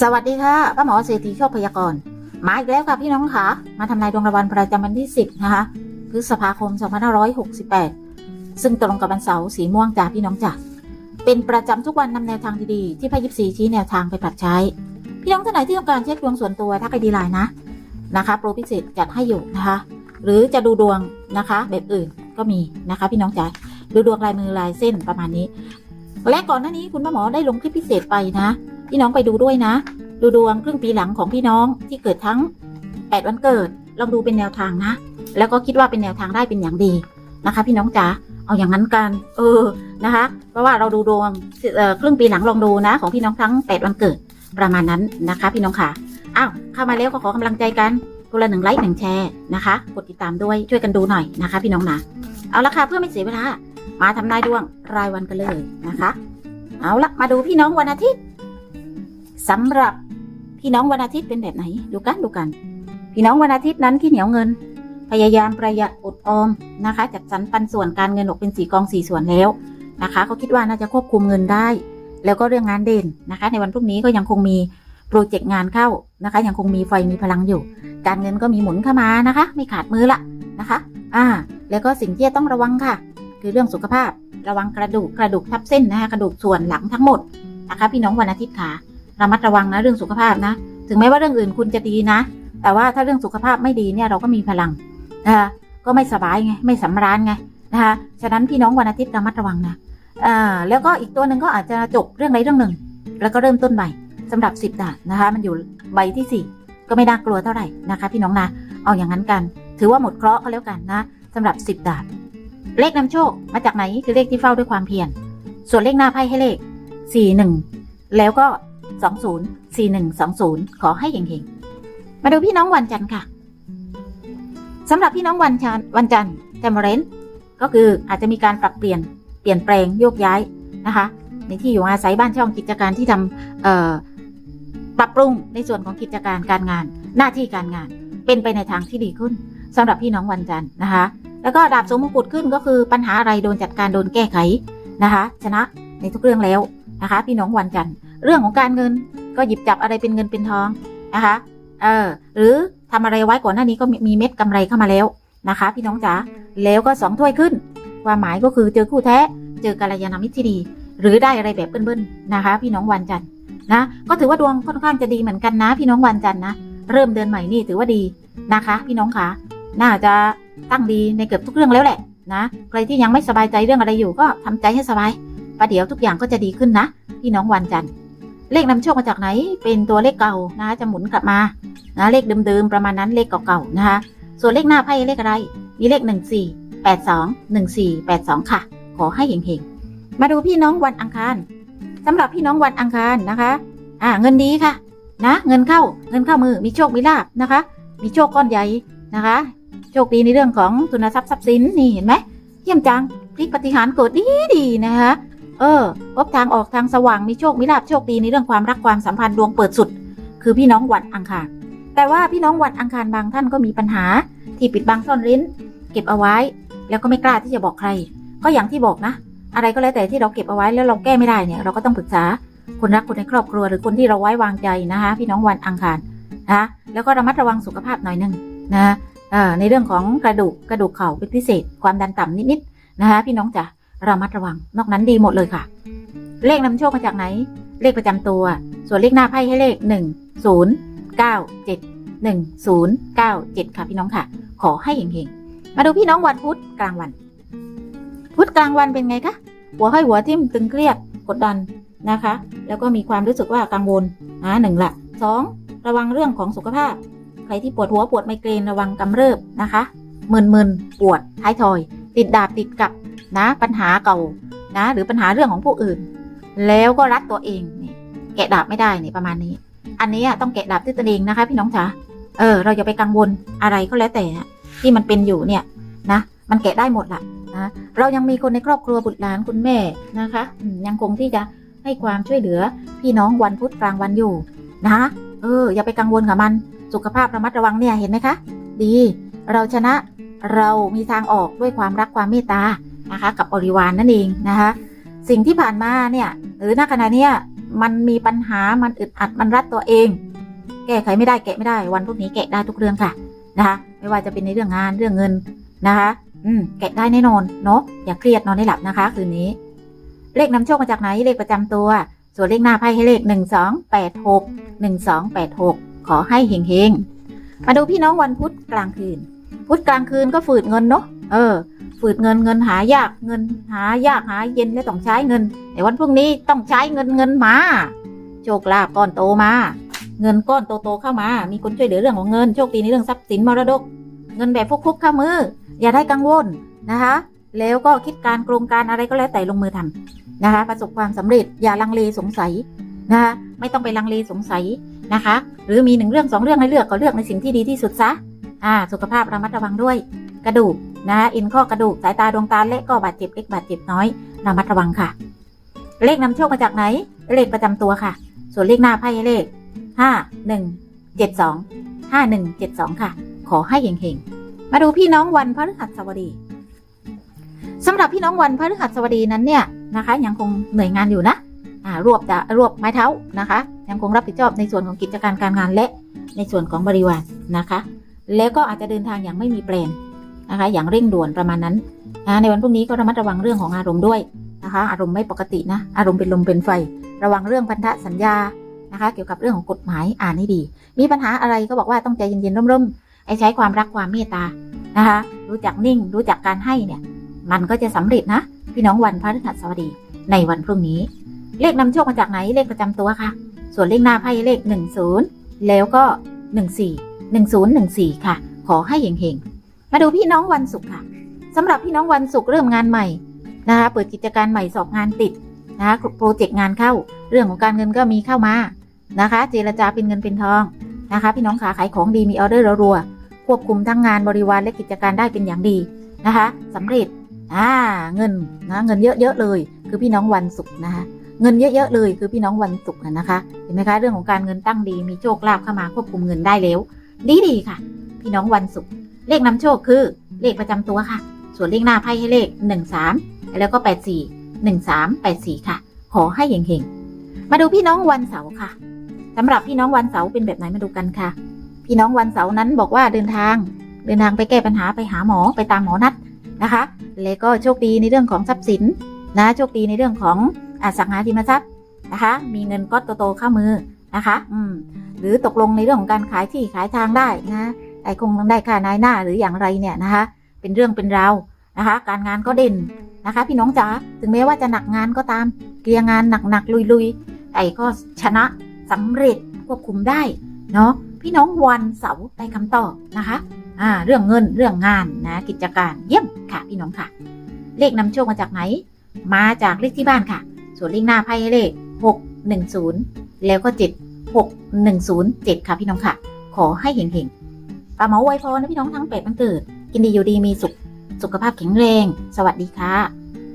สวัสดีค่ะป้าหมอเศรษฐีโชคพยากรณ์มาอีกแล้วค่ะพี่น้องค่ะ มาทำนายดวงรางวัลประจำวันที่ 10 นะคะพฤษภาคม 2568 ซึ่งตรงกับวันเสาร์สีม่วงจ้าพี่น้องจ้ะเป็นประจำทุกวันนำแนวทางดีๆ ที่พยิบสีชี้แนวทางไปปรับใช้ พี่น้องท่านไหนที่ต้องการเช็คดวงส่วนตัวทักไอดีไลน์นะนะคะโปรพิเศษจัดให้อยู่นะคะ หรือจะดูดวงนะคะแบบอื่นก็มีนะคะพี่น้องจ๋าดูดวงลายมือลายเส้นประมาณนี้ และก่อนหน้านี้คุณป้าหมอได้ลงคลิปพิเศษไปนะ พี่น้องไปดูด้วยนะ ดูดวงครึ่งปีหลังของพี่น้องที่เกิดทั้ง 8 วันเกิด ลองดูเป็นแนวทางนะ แล้วก็คิดว่าเป็นแนวทางได้เป็นอย่างดีนะคะ พี่น้องจ๋าเอาอย่างนั้นกัน เออนะคะ เพราะว่าเราดูดวงครึ่งปีหลังลองดูนะ ของพี่น้องทั้ง 8 วันเกิดประมาณนั้นนะคะ พี่น้องค่ะอ้าวเข้ามาแล้วก็ขอกำลังใจกันคนละหนึ่งไลค์หนึ่งแชร์นะคะ กดติดตามด้วยช่วยกันดูหน่อยนะคะ พี่น้องนะเอาละค่ะเพื่อไม่เสียเวลามาทำนายดวงรายวันกันเลยนะคะ เอาละมาดูพี่น้องวันอาทิตย์ สำหรับพี่น้องวันอาทิตย์เป็นแบบไหน ดูกันดูกัน พี่น้องวันอาทิตย์นั้นที่เหนียวเงิน พยายามประหยัดอดออมนะคะ จัดสรรปันส่วนการเงินออกเป็นสีกองสี่ส่วนแล้วนะคะเขาคิดว่าน่าจะควบคุมเงินได้ แล้วก็เรื่องงานเด่นนะคะ ในวันพรุ่งนี้ก็ยังคงมีโปรเจกต์งานเข้านะคะ ยังคงมีไฟมีพลังอยู่ การเงินก็มีหมุนเข้ามานะคะ ไม่ขาดมือละนะคะ อ่า แล้วก็สิ่งที่จะต้องระวังค่ะ คือเรื่องสุขภาพ ระวังกระดูกกระดูกทับเส้นนะคะกระดูกส่วนหลังทั้งหมดนะคะ พี่น้องวันอาทิตย์ค่ะ ระมัดระวังนะเรื่องสุขภาพนะ ถึงแม้ว่าเรื่องอื่นคุณจะดีนะ แต่ว่าถ้าเรื่องสุขภาพไม่ดีเนี่ยเราก็มีพลังนะคะก็ไม่สบายไงไม่สำราญไงนะคะฉะนั้นพี่น้องวันอาทิตย์ระมัดระวังนะอ่าแล้วก็อีกตัวหนึ่งก็อาจจะจบเรื่องใดเรื่องหนึ่ง แล้วก็เริ่มต้นใหม่สำหรับสิบดานะคะมันอยู่ใบที่สี่ก็ไม่น่ากลัวเท่าไหร่นะคะ พี่น้องนะเอาอย่างนั้นกัน ถือว่าหมดเคราะห์ก็แล้วกันนะสำหรับสิบดาบเลขนำโชคมาจากไหนคือเลขที่เฝ้าด้วยความเพียรส่วนเลขหน้าไพ่ให้เลข41แล้วก็ 20 4120 ขอให้เฮงๆ มาดูพี่น้องวันจันทร์ค่ะสำหรับพี่น้องวันจันทร์วันจันทร์เทมเรนก็คืออาจจะมีการปรับเปลี่ยนเปลี่ยนแปลงโยกย้ายนะคะ ในที่อยู่อาศัยบ้านช่องกิจการที่ทำปรับปรุงในส่วนของกิจการการงาน หน้าที่การงาน เป็นไปในทางที่ดีขึ้นสำหรับพี่น้องวันจันทร์นะคะ แล้วก็ดาบสมมงกุฎขึ้นก็คือปัญหาอะไรโดนจัดการโดนแก้ไขนะคะ ชนะในทุกเรื่องแล้วนะคะ พี่น้องวันจันทร์ เรื่องของการเงินก็หยิบจับอะไรเป็นเงินเป็นทองนะคะ เออ หรือทำอะไรไว้ก่อนหน้านี้ก็มีเม็ดกำไรเข้ามาแล้วนะคะ พี่น้องจ๋า แล้วก็สองถ้วยขึ้น ความหมายก็คือเจอคู่แท้ เจอกัลยาณมิตรที่ดี หรือได้อะไรแบบเบิ้ลๆนะคะ พี่น้องวันจันทร์นะ ก็ถือว่าดวงค่อนข้างจะดีเหมือนกันนะ พี่น้องวันจันทร์นะ เริ่มเดือนใหม่นี่ถือว่าดีนะคะ พี่น้องคะน่าจะตั้งดีในเกือบทุกเรื่องแล้วแหละนะ ใครที่ยังไม่สบายใจเรื่องอะไรอยู่ก็ทำใจให้สบายประเดี๋ยวทุกอย่างก็จะดีขึ้นนะ พี่น้องวันจันทร์ เลขนำโชคมาจากไหน เป็นตัวเลขเก่านะจะหมุนกลับมานะเลขเดิมๆประมาณนั้นเลขเก่าๆนะคะส่วนเลขหน้าไพ่เลขอะไร มีเลข 1 4 8 2 1 4 8 2 ค่ะ ขอให้เฮงๆ มาดูพี่น้องวันอังคารสำหรับพี่น้องวันอังคารนะคะ อ่าเงินดีค่ะ นะ เงินเข้าเงินเข้ามือมีโชคมีลาบนะคะ มีโชคก้อนใหญ่นะคะ โชคดีในเรื่องของทุนทรัพย์ทรัพย์สินนี่เห็นไหมเยี่ยมจังพลิกปฏิหารเกิดดีดีนะคะ เออ พบทางออกทางสว่างมีโชคมีลาภโชคดีในเรื่องความรักความสัมพันธ์ดวงเปิดสุด คือพี่น้องวันอังคาร แต่ว่าพี่น้องวันอังคารบางท่านก็มีปัญหา ที่ปิดบังซ่อนลิ้น เก็บเอาไว้ แล้วก็ไม่กล้าที่จะบอกใคร ก็อย่างที่บอกนะ อะไรก็แล้วแต่ที่เราเก็บเอาไว้แล้วเราแก้ไม่ได้เนี่ย เราก็ต้องปรึกษาคนรักคนในครอบครัวหรือคนที่เราไว้วางใจนะคะ พี่น้องวันอังคารนะแล้วก็ระมัดระวังสุขภาพหน่อยหนึงนะในเรื่องของกระดูกกระดูกเข่าเป็นพิเศษความดันต่ำนิดๆนะคะพี่น้องจ๋า ระมัดระวัง นอกนั้นดีหมดเลยค่ะ เลขนำโชคมาจากไหน เลขประจำตัว ส่วนเลขหน้าไพ่ให้เลข 1 0 9 7 1 0 9 7 ค่ะพี่น้องค่ะ ขอให้เฮงๆ มาดูพี่น้องวันพุธกลางวัน พุธกลางวันเป็นไงคะ หัวห้หัวทิ่มตึงเครียดกดดันนะคะ แล้วก็มีความรู้สึกว่ากังวลนะหนึ่งละสองระวังเรื่องของสุขภาพ ใครที่ปวดหัวปวดไมเกรนระวังกำเริบนะคะมึนๆปวดท้ายทอย ติดดาบติดกับ นะ ปัญหาเก่านะ หรือปัญหาเรื่องของผู้อื่น แล้วก็รัดตัวเองนี่แกะดาบไม่ได้นี่ประมาณนี้ อันนี้อะต้องแกะดาบด้วยตัวเองนะคะ พี่น้องจ๋าเออ เราอย่าไปกังวลอะไรก็แล้วแต่ที่มันเป็นอยู่เนี่ยนะมันแกะได้หมดละนะเรายังมีคนในครอบครัวบุตรหลานคุณแม่นะคะยังคงที่จะให้ความช่วยเหลือพี่น้องวันพุธกลางวันอยู่นะเออ อย่าไปกังวลกับมัน สุขภาพระมัดระวังเนี่ยเห็นไหมคะ ดี เราชนะเรามีทางออกด้วยความรักความเมตตา นะคะกับบริวารนนั่นเองนะคะสิ่งที่ผ่านมาเนี่ยหรือณขณะเนี้ยมันมีปัญหามันอึดอัดมันรัดตัวเอง แก้ไขไม่ได้แกะไม่ได้วันพวกนี้แกะได้ทุกเรื่องค่ะนะคะไม่ว่าจะเป็นในเรื่องงานเรื่องเงินนะคะอืมแกะได้แน่นอนเนาะอย่าเครียดนอนให้หลับนะคะ คืนนี้ เลขนำโชคมาจากไหนเลขประจำตัว ส่วนเลขหน้าไพ่ให้เลขหนึ่งสองแปดหกหนึ่งสองแปดหกขอให้เฮงๆมาดูพี่น้องวันพุธกลางคืน พุธกลางคืนก็ฝืดเงินเนาะเออ ฝืดเงินเงินหายากเงินหายากหาเย็นและต้องใช้เงิน แต่วันพรุ่งนี้ต้องใช้เงินเงินมา โชคลาภก้อนโตมา เงินก้อนโตๆเข้ามา มีคนช่วยเหลือเรื่องของเงิน โชคดีในเรื่องทรัพย์สินมรดก เงินแบบฟุกๆเข้ามือ อย่าได้กังวลนะคะ แล้วก็คิดการโครงการอะไรก็แล้วแต่ลงมือทำนะคะ ประสบความสำเร็จอย่าลังเลสงสัยนะคะไม่ต้องไปลังเลสงสัยนะคะ หรือมีหนึ่งเรื่องสองเรื่องให้เลือกก็เลือกในสิ่งที่ดีที่สุดซะอ่าสุขภาพระมัดระวังด้วย กระดูก นะคะอินข้อกระดูกสายตาดวงตาเละก็บาดเจ็บเล็กบาดเจ็บน้อยระมัดระวังค่ะ เลขนำโชคมาจากไหน เลขประจำตัวค่ะ ส่วนเลขหน้าไพ่เลขห้าหนึ่งเจ็ดสองห้าหนึ่งเจ็ดสองค่ะ ขอให้เฮงๆมาดูพี่น้องวันพฤหัสบดีสำหรับพี่น้องวันพฤหัสบดีนั้นเนี่ยนะคะ ยังคงเหนื่อยงานอยู่นะอ่ารวบจะรวบไม้เท้านะคะ ยังคงรับผิดชอบในส่วนของกิจการการงานและในส่วนของบริวารนะคะ แล้วก็อาจจะเดินทางอย่างไม่มีแปลน นะคะอย่างเร่งด่วนประมาณนั้นนะในวันพรุ่งนี้ก็ระมัดระวังเรื่องของอารมณ์ด้วยนะคะ อารมณ์ไม่ปกตินะ อารมณ์เป็นลมเป็นไฟ ระวังเรื่องพันธสัญญานะคะ เกี่ยวกับเรื่องของกฎหมายอ่านให้ดี มีปัญหาอะไรก็บอกว่าต้องใจเย็นๆร่มๆไอ้ใช้ความรักความเมตตานะคะ รู้จักนิ่ง รู้จักการให้เนี่ย มันก็จะสำเร็จนะ พี่น้องวันพฤหัสบดีในวันพรุ่งนี้ เลขนำโชคมาจากไหนเลขประจำตัวค่ะ ส่วนเลขหน้าไพ่เลข 10 แล้วก็ 14 1014 ค่ะ ขอให้เฮงๆ มาดูพี่น้องวันศุกร์ค่ะสำหรับพี่น้องวันศุกร์เริ่มงานใหม่นะคะเปิดกิจการใหม่สอบงานติดนะคะโปรเจกต์งานเข้า เรื่องของการเงินก็มีเข้ามานะคะ เจรจาเป็นเงินเป็นทองนะคะ พี่น้องขาขายของดีมีออเดอร์รัวๆควบคุมทั้งงานบริวารและกิจการได้เป็นอย่างดีนะคะสำเร็จอ่าเงินนะเงินเยอะๆเลย คือพี่น้องวันศุกร์นะคะเงินเยอะๆเลยคือพี่น้องวันศุกร์นะคะเห็นไหมคะเรื่องของการเงินตั้งดีมีโชคลาภเข้ามาควบคุมเงินได้แล้ว ดีดีค่ะ พี่น้องวันศุกร์ เลขนำโชคคือเลขประจำตัวค่ะ ส่วนเลขหน้าไพ่ให้เลข 1 3 แล้วก็ 8 4 1 3 8 4 ค่ะ ขอให้เฮงๆ มาดูพี่น้องวันเสาร์ค่ะสำหรับพี่น้องวันเสาร์เป็นแบบไหนมาดูกันค่ะ พี่น้องวันเสาร์นั้นบอกว่าเดินทาง เดินทางไปแก้ปัญหาไปหาหมอไปตามหมอนัดนะคะ แล้วก็โชคดีในเรื่องของทรัพย์สินนะโชคดีในเรื่องของอสังหาริมทรัพย์นะคะ มีเงินก้อนโตๆเข้ามือนะคะ อืมหรือตกลงในเรื่องของการขายที่ขายทางได้นะ ไอ้คงได้ค่านายหน้าหรืออย่างไรเนี่ยนะคะ เป็นเรื่องเป็นราวนะคะ การงานก็เด่นนะคะ พี่น้องจ๋าถึงแม้ว่าจะหนักงานก็ตามเกลียงานหนักๆลุยๆไอ้ก็ชนะสำเร็จควบคุมได้เนาะพี่น้องวันเสาร์ได้คำตอบนะคะอ่าเรื่องเงินเรื่องงานนะกิจการเยี่ยมค่ะพี่น้องค่ะ เลขนำโชคมาจากไหน มาจากเลขที่บ้านค่ะ ส่วนเลขหน้าไพ่ให้เลข 610 แล้วก็ 7 6107 ค่ะพี่น้องค่ะ ขอให้เห็งๆ ป้าหมอไวยพรนะพี่น้องทั้งเป็ดมันเกิดกินดีอยู่ดีมีสุข สุขภาพแข็งแรง สวัสดีค่ะ